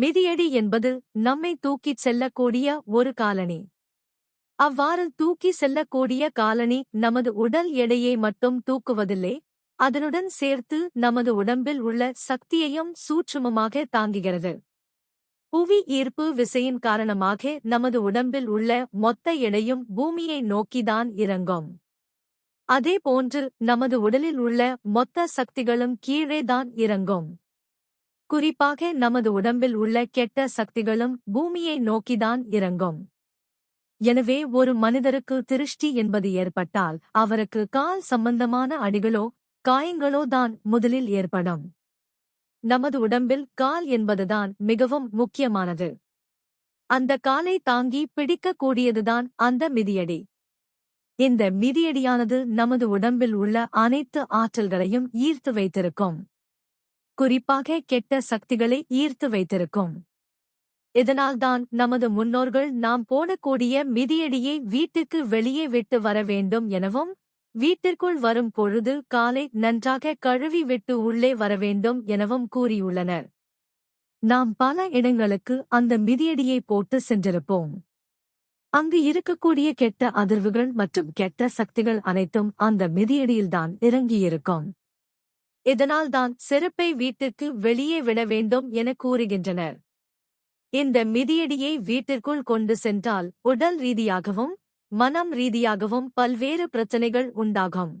மிதியடி என்பது நம்மை தூக்கிச் செல்லக்கூடிய ஒரு காலணி. அவ்வாறு தூக்கி செல்லக்கூடிய காலணி நமது உடல் எடையை மட்டும் தூக்குவதில்லை அதனுடன் சேர்த்து நமது உடம்பில் உள்ள சக்தியையும் சூட்சுமமாக தாங்குகிறது. புவி ஈர்ப்பு விசையின் காரணமாக நமது உடம்பில் உள்ள மொத்த எடையும் பூமியை நோக்கிதான் இறங்கும். அதே போன்று நமது உடலில் உள்ள மொத்த சக்திகளும் கீழேதான் இறங்கும். குறிப்பாக நமது உடம்பில் உள்ள கெட்ட சக்திகளும் பூமியை நோக்கிதான் இறங்கும். எனவே ஒரு மனிதருக்கு திருஷ்டி என்பது ஏற்பட்டால் அவருக்கு கால் சம்பந்தமான அடிகளோ காயங்களோ தான் முதலில் ஏற்படும். நமது உடம்பில் கால் என்பதுதான் மிகவும் முக்கியமானது. அந்த காலை தாங்கி பிடிக்கக்கூடியதுதான் அந்த மிதியடி. இந்த மிதியடியானது நமது உடம்பில் உள்ள அனைத்து ஆற்றல்களையும் ஈர்த்து வைத்திருக்கும். குறிப்பாக கெட்ட சக்திகளை ஈர்த்து வைத்திருக்கும். இதனால்தான் நமது முன்னோர்கள் நாம் போடக்கூடிய மிதியடியை வீட்டுக்கு வெளியே விட்டு வர வேண்டும் எனவும் வீட்டிற்குள் வரும் பொழுது காலை நன்றாக கழுவி விட்டு உள்ளே வர வேண்டும் எனவும் கூறியுள்ளனர். நாம் பல இடங்களுக்கு அந்த மிதியடியை போட்டு சென்றிருப்போம். அங்கு இருக்கக்கூடிய கெட்ட அதிர்வுகள் மற்றும் கெட்ட சக்திகள் அனைத்தும் அந்த மிதியடியில்தான் இறங்கியிருக்கும். இதனால்தான் செருப்பை வீட்டிற்கு வெளியே விட வேண்டும் என கூறுகின்றனர். இந்த மிதியடியை வீட்டிற்குள் கொண்டு சென்றால் உடல் ரீதியாகவும் மனம் ரீதியாகவும் பல்வேறு பிரச்சனைகள் உண்டாகும்.